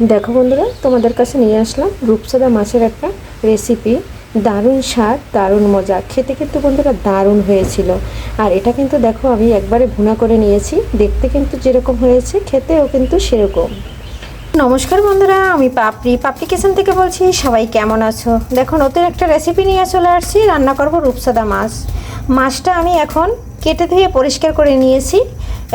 দেখো বন্ধুরা, তোমাদের কাছে নিয়ে আসলাম রূপসাদা মাছের একটা রেসিপি দারুণ স্বাদ, দারুণ মজা। খেতে কিন্তু বন্ধুরা দারুণ হয়েছিল। আর এটা কিন্তু দেখো, আমি একবারে ভুনা করে নিয়েছি। দেখতে কিন্তু যেরকম হয়েছে, খেতেও কিন্তু সেরকম। নমস্কার বন্ধুরা, আমি পাপড়ি। পাপড়ি কিচেন থেকে বলছি, সবাই কেমন আছো? দেখো, নতুন একটা রেসিপি নিয়ে চলে আসছি, রান্না করব রূপসাদা মাছ। মাছটা আমি এখন কেটে ধুয়ে পরিষ্কার করে নিয়েছি।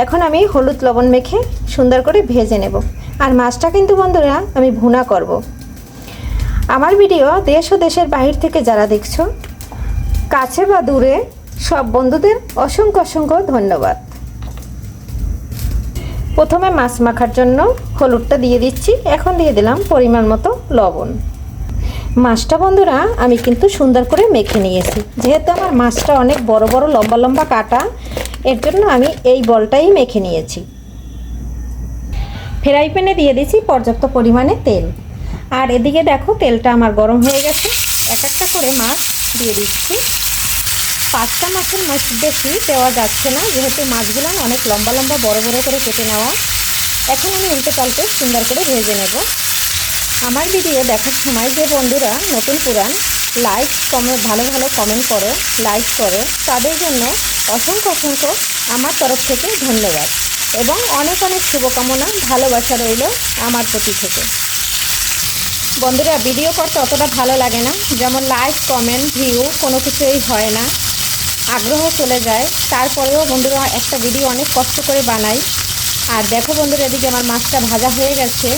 এখন আমি হলুদ লবণ মেখে সুন্দর করে ভেজে নেব। আর মাছটা কিন্তু বন্ধুরা আমি ভুনা করব। আমার ভিডিও দেশ ও দেশের বাহির থেকে যারা দেখছ, কাছে বা দূরে, সব বন্ধুদের অসংখ্য অসংখ্য ধন্যবাদ। প্রথমে মাছ মাখার জন্য হলুদটা দিয়ে দিচ্ছি, এখন দিয়ে দিলাম পরিমাণ মতো লবণ। মাছটা বন্ধুরা আমি কিন্তু সুন্দর করে মেখে নিয়েছি। যেহেতু আমার মাছটা অনেক বড় বড় লম্বা লম্বা কাটা, এর জন্য আমি এই বলটাই মেখে নিয়েছি। ফ্রাই প্যানে দিয়ে দিয়েছি পর্যাপ্ত পরিমাণে তেল। আর এদিকে দেখো, তেলটা আমার গরম হয়ে গেছে। এক একটা করে মাছ দিয়ে দিচ্ছি। পাঁচটা মাছের মাছ বেশি দেওয়া যাচ্ছে না। যেহেতু মাছগুলো অনেক লম্বা লম্বা, বড় বড় করে কেটে নেওয়া। এখন আমি উল্টে পাল্টে সুন্দর করে ভেজে নেব। আমার ভিডিও দেখার সময় যে বন্ধুরা নতুন পুরান লাইক কমেন্ট ভালো ভালো কমেন্ট করো লাইক করো, তাদের জন্য অসংখ্য অসংখ্য আমার তরফ থেকে ধন্যবাদ। এবং অনেক অনেক শুভকামনা, ভালোবাসা রইল আমার প্রতি থেকে। বন্ধুরা ভিডিও করতে অতটা ভালো লাগে না। যেমন লাইক কমেন্ট ভিউ কোনো কিছুই হয় না। আগ্রহ চলে যায়। তারপরেও বন্ধুরা, একটা ভিডিও অনেক কষ্ট করে বানাই। আর দেখো বন্ধুরা, এদিকে আমার মাছটা ভাজা হয়ে গেছে।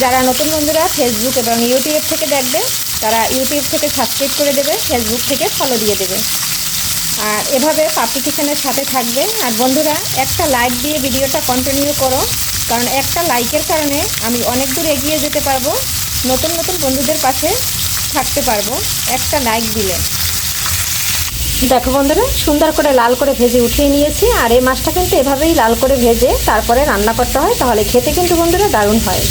যারা নতুন বন্ধুরা ফেসবুক এবং ইউটিউব থেকে দেখবে, তারা ইউটিউব থেকে সাবস্ক্রাইব করে দেবে ফেসবুক থেকে ফলো দিয়ে দেবে। আর এভাবে পাপি কিচেনের সাথে থাকবে। আর বন্ধুরা, একটা লাইক দিয়ে ভিডিওটা কন্টিনিউ করো, কারণ একটা লাইকের কারণে আমি অনেক দূর এগিয়ে যেতে পারব, নতুন নতুন বন্ধুদের পাশে থাকতে পারব, একটা লাইক দিলে। দেখো বন্ধুরা, সুন্দর করে লাল করে ভেজে উঠিয়ে নিয়েছি, আর এই মাছটা কিন্তু এভাবেই লাল করে ভেজে তারপরে রান্না করতে হয়, তাহলে খেতে কিন্তু বন্ধুরা দারুণ হয়।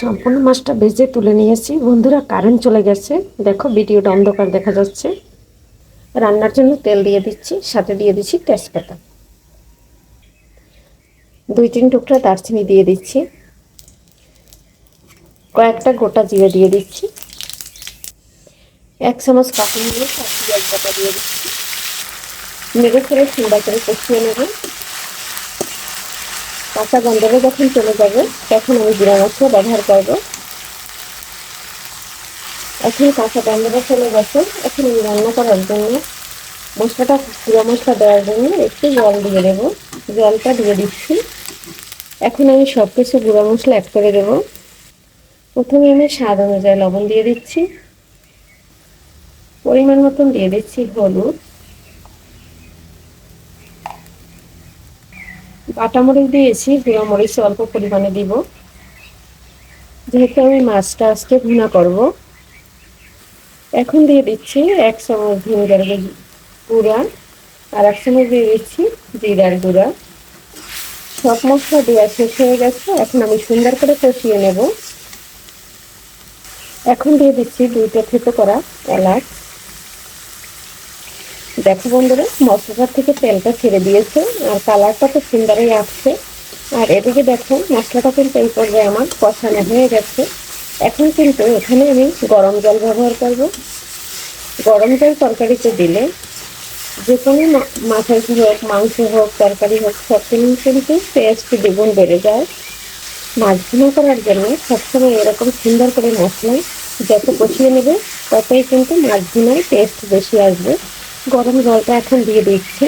সম্পূর্ণ মাছটা ভেজে তুলে নিয়েছি। বন্ধুরা কারেন্ট চলে গেছে। দেখো, ভিডিওটা অন্ধকার দেখা যাচ্ছে। রান্নার জন্য তেল দিয়ে দিচ্ছি, সাথে দিয়ে দিচ্ছি তেজপাতা। দুই তিন টুকরা দারচিনি দিয়ে দিচ্ছি। কয়েকটা গোটা জিরে দিয়ে দিচ্ছি। এক চামচ কাঁচি নিয়ে পেঁয়াজ বাটা দিয়ে দিচ্ছি। নেড়ে ফেলে সুন্দর করে কষিয়ে নেব। কাঁচা গন্ধটা যখন চলে যাবে, তখন আমি জিরা মশলা ব্যবহার করব। এখন কাঁচা গন্ধটা চলে গেছে। এখন রান্না করার জন্য মশলাটা, গুঁড়ো মশলা দেওয়ার জন্য একটু জল দিয়ে দেব। জলটা দিয়ে দিচ্ছি। এখন আমি সব কিছু গুঁড়ো মশলা অ্যাড করে দেব। প্রথমে আমি স্বাদ অনুযায়ী লবণ দিয়ে দিচ্ছি। পরিমাণ মতন দিয়ে দিচ্ছি হলুদ। বাটা মরিচ দিয়েছি, গুঁড়ো মরিচ অল্প পরিমাণে দিব। যেহেতু আমি মাছটা আজকে ভুনা করব এখন দিয়ে দিচ্ছি এক চামচ ভিনেগার গুঁড়া আর এক চামচ দিয়ে দিচ্ছি জিরার গুঁড়া। সব মশলা দেওয়া শেষ হয়ে গেছে, এখন আমি সুন্দর করে কষিয়ে নেব। এখন দিয়ে দিচ্ছি দুইটা থেতো করা এলাচ। দেখো বন্ধুরা মশলাটার থেকে তেলটা ছেড়ে দিয়েছে আর কালারটা তো সুন্দরই আসছে। আর এদিকে দেখো, মশলাটা কিন্তু এই পর্যায়ে আমার কষানো হয়ে গেছে। এখন কিন্তু এখানে আমি গরম জল ব্যবহার করব। গরম জল তরকারিতে দিলে যে কোনো মাছের হোক, মাংস হোক, তরকারি হোক, সব কিন্তু টেস্ট দ্বিগুণ বেড়ে যায়। মাছ করার জন্য সবসময় এরকম সুন্দর করে মশলা যত কষিয়ে নেবে, ততই কিন্তু মাছ ভুনায় টেস্ট বেশি আসবে। গরম জলটা এখন দিয়ে দিচ্ছি।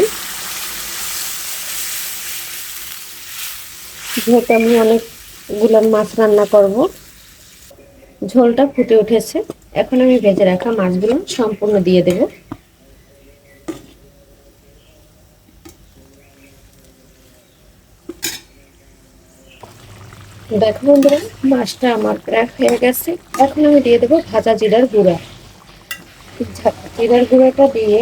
যেহেতু আমি অনেকগুলো মাছ রান্না করব ঝোলটা ফুটে উঠেছে। এখন আমি ভেজে রাখা মাছগুলো সম্পূর্ণ দিয়ে দেব। দেখো বন্ধুরা, মাছটা আমার প্রায় হয়ে গেছে। এখন আমি দিয়ে দেবো ভাজা জিরার গুঁড়া। জিরার গুঁড়োটা দিয়ে,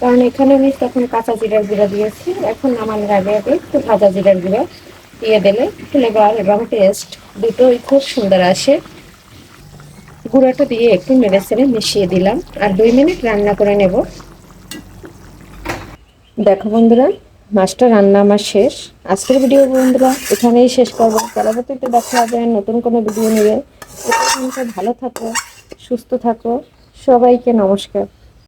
কারণ এখানে আমি তখন কাঁচা জিরার গুঁড়া দিয়েছি। এখন নামানোর আগে আগে একটু ভাজা জিরার গুঁড়া দিয়ে দিলে ফ্লেভার এবং টেস্ট দুটোই খুব সুন্দর আসে। গুঁড়াটা দিয়ে একটু নেড়ে চেড়ে মিশিয়ে দিলাম আর দুই মিনিট রান্না করে নেব। দেখো বন্ধুরা, মাছটা রান্না আমার শেষ। আজকের ভিডিও বন্ধুরা, এখানেই শেষ করব। পরবর্তীতে দেখা হবে নতুন কোনো ভিডিও নেবে ভালো থাকো, সুস্থ থাকো। সবাইকে নমস্কার।